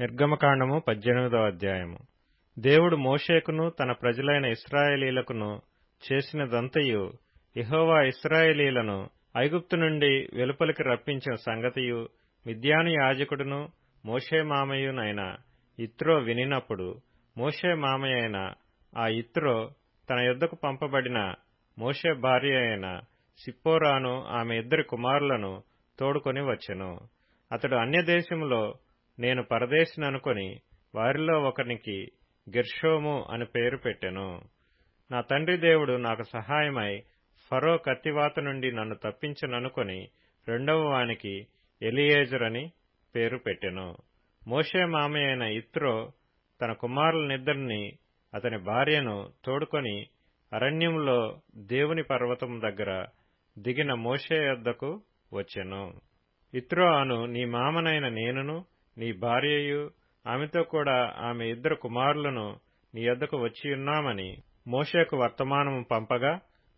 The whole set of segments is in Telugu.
నిర్గమకాండము పద్దెనిమిదవ అధ్యాయము. దేవుడు మోషేకును తన ప్రజలైన ఇస్రాయేలీలకును చేసినదంతయు ఇహోవా ఇస్రాయేలీలను ఐగుప్తు నుండి వెలుపలికి రప్పించిన సంగతియు మిద్యాను యాజకుడును మోషే మామయ్యునైన ఇత్రో వినినప్పుడు మోషే మామయ్యైన ఆ ఇత్రో తన యుద్ధకు పంపబడిన మోషే భార్య అయిన సిప్పోరాను ఆమె ఇద్దరి కుమారులను తోడుకొని వచ్చెను. అతడు అన్యదేశంలో నేను పరదేశిననుకొని వారిలో ఒకనికి గెర్షోము అని పేరు పెట్టెను. నా తండ్రి దేవుడు నాకు సహాయమై ఫరో కత్తివాత నుండి నన్ను తప్పించననుకొని రెండవ వానికి ఎలియేజర్ అని పేరు పెట్టెను. మోషే మామయ్యైన ఇత్రో తన కుమారులనిద్దరిని అతని భార్యను తోడుకొని అరణ్యంలో దేవుని పర్వతం దగ్గర దిగిన మోషే యొద్దకు వచ్చెను. ఇత్రో అను నీ మామనైన నేనును నీ భార్యయు ఆమెతో కూడా ఆమె ఇద్దరు కుమారులను నీ యొద్దకు వచ్చియున్నామని మోషేకు వర్తమానము పంపగా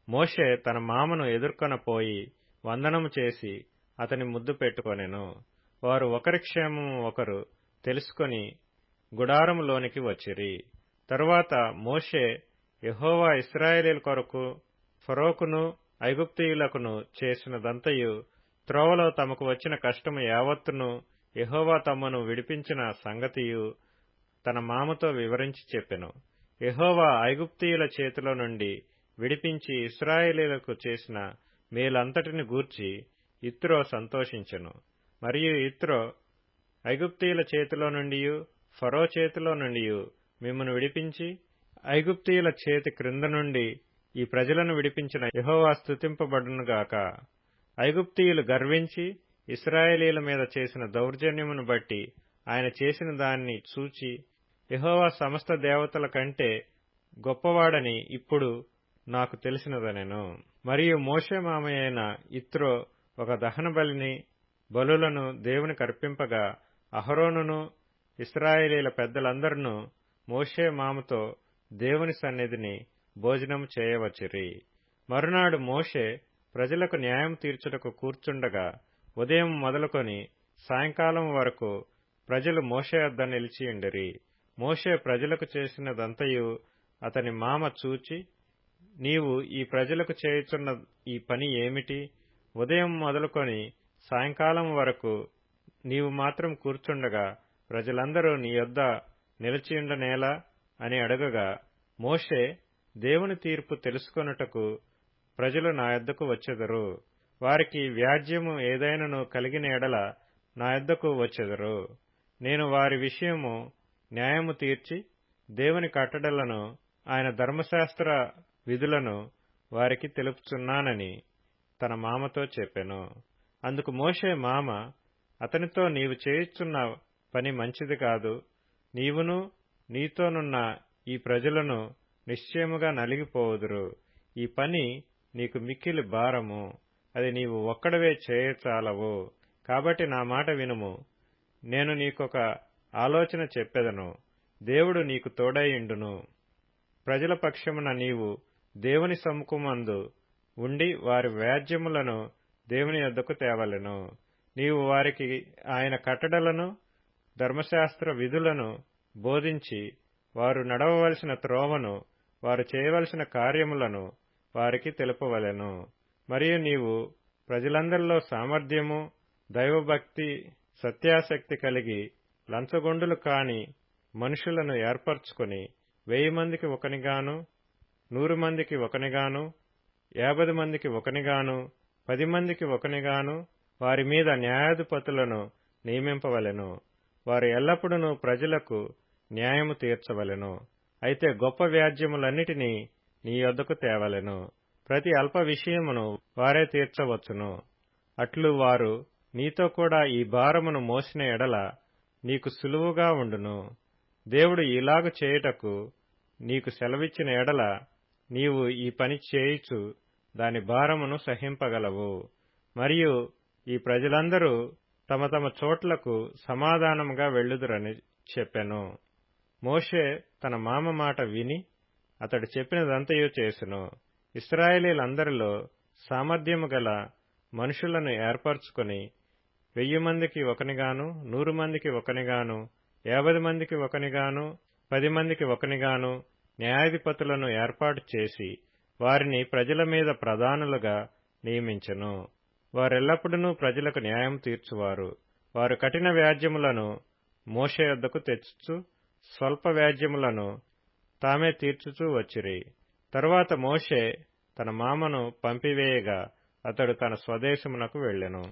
మోషే తన మామను ఎదుర్కొనపోయి వందనము చేసి అతని ముద్దు పెట్టుకొనెను. వారు ఒకరి క్షేమము ఒకరు తెలుసుకొని గుడారములోనికి వచ్చిరి. తరువాత మోషే యహోవా ఇస్రాయేలీల కొరకు ఫరోకును ఐగుప్తీయులకును చేసినదంతయు త్రోవలో తమకు వచ్చిన కష్టము యావత్తును యహోవా తమను విడిపించిన సంగతియు తన మామతో వివరించి చెప్పెను. యహోవా ఐగుప్తీయుల చేతిలో నుండి విడిపించి ఇస్రాయేలీలకు చేసిన మేలంతటిని గూర్చి ఇత్రో సంతోషించెను. మరియు ఇత్రో ఐగుప్తీయుల చేతిలో నుండి ఫరో చేతిలో నుండి మిమ్మను విడిపించి ఐగుప్తీయుల చేతి క్రింద నుండి ఈ ప్రజలను విడిపించిన యహోవా స్థుతింపబడునుగాక ఐగుప్తీయులు గర్వించి ఇస్రాయేలీల మీద చేసిన దౌర్జన్యమును బట్టి ఆయన చేసిన దాన్ని చూచి యహోవా సమస్త దేవతల కంటే గొప్పవాడని ఇప్పుడు నాకు తెలిసినదనెను. మరియు మోషే మామయ్యైన ఇత్రో ఒక దహన బలిని బలులను దేవుని కర్పింపగా అహరోనును ఇస్రాయేలీల పెద్దలందరూ మోషే మామతో దేవుని సన్నిధిని భోజనం చేయవచ్చిరి. మరునాడు మోషే ప్రజలకు న్యాయం తీర్చుటకు కూర్చుండగా ఉదయం మొదలుకొని సాయంకాలం వరకు ప్రజలు మోషే వద్ద నిలిచియుండిరి మోషే ప్రజలకు చేసినదంతయు అతని మామ చూచి నీవు ఈ ప్రజలకు చేయుచున్న ఈ పని ఏమిటి? ఉదయం మొదలుకొని సాయంకాలం వరకు నీవు మాత్రం కూర్చుండగా ప్రజలందరూ నీ యొద్ద నిలిచియుండనేలా అని అడగగా మోషే దేవుని తీర్పు తెలుసుకొనుటకు ప్రజలు నా యొద్దకు వచ్చెదరు. వారికి వ్యాజ్యము ఏదైనను కలిగిన ఎడల నా యొద్దకు వచ్చెదరు. నేను వారి విషయము న్యాయము తీర్చి దేవుని కట్టడలను ఆయన ధర్మశాస్త్ర విధులను వారికి తెలుపుచున్నానని తన మామతో చెప్పెను. అందుకు మోషే మామ అతనితో నీవు చేయుచున్న పని మంచిది కాదు. నీవును నీతోనున్న ఈ ప్రజలను నిశ్చయముగా నలిగిపోవుదురు ఈ పని నీకు మిక్కిలి భారము. అది నీవు ఒక్కడవే చేయచాలవు. కాబట్టి నా మాట వినుము. నేను నీకొక ఆలోచన చెప్పెదను. దేవుడు నీకు తోడైయుండును ప్రజల పక్షమున నీవు దేవుని సముఖమందు ఉండి వారి వ్యాజ్యములను దేవుని యొద్దకు తేవలెను. నీవు వారికి ఆయన కట్టడలను ధర్మశాస్త్ర విధులను బోధించి వారు నడవవలసిన త్రోవను వారు చేయవలసిన కార్యములను వారికి తెలుపవలెను. మరియు నీవు ప్రజలందరిలో సామర్థ్యము దైవభక్తి సత్యాసక్తి కలిగి లంచగొండులు కాని మనుషులను ఏర్పరచుకొని వెయ్యి మందికి ఒకనిగాను నూరు మందికి ఒకనిగాను యాభై మందికి ఒకనిగాను పది మందికి ఒకనిగాను వారి మీద న్యాయాధిపతులను నియమింపవలెను. వారు ఎల్లప్పుడూ ప్రజలకు న్యాయము తీర్చవలెను. అయితే గొప్ప వ్యాజ్యములన్నిటినీ నీ యొద్దకు తేవలెను. ప్రతి అల్ప విషయమును వారే తీర్చవచ్చును. అట్లు వారు నీతో కూడా ఈ భారమును మోసిన ఎడల నీకు సులువుగా ఉండును. దేవుడు ఇలాగు చేయుటకు నీకు సెలవిచ్చిన ఎడల నీవు ఈ పని చేయుచు దాని భారమును సహింపగలవు. మరియు ఈ ప్రజలందరూ తమ తమ చోట్లకు సమాధానముగా వెళ్ళుదురని చెప్పెను. మోషే తన మామ మాట విని అతడు చెప్పినదంతయు చేసెను. ఇస్రాయేలీలందరిలో సామర్థ్యము గల మనుషులను ఏర్పరచుకొని వెయ్యి మందికి ఒకనిగాను నూరు మందికి ఒకనిగాను యాభై మందికి ఒకనిగాను పది మందికి ఒకనిగాను న్యాయాధిపతులను ఏర్పాటు చేసి వారిని ప్రజల మీద ప్రధానులుగా నియమించెను. వారెల్లప్పుడూ ప్రజలకు న్యాయం తీర్చువారు. వారు కఠిన వ్యాజ్యములను మోష యొద్దకు తెచ్చుచు స్వల్ప వ్యాజ్యములను తామే తీర్చుచూ వచ్చిరి. తరువాత మోషే తన మామను పంపివేయగా అతడు తన స్వదేశమునకు వెళ్ళెను.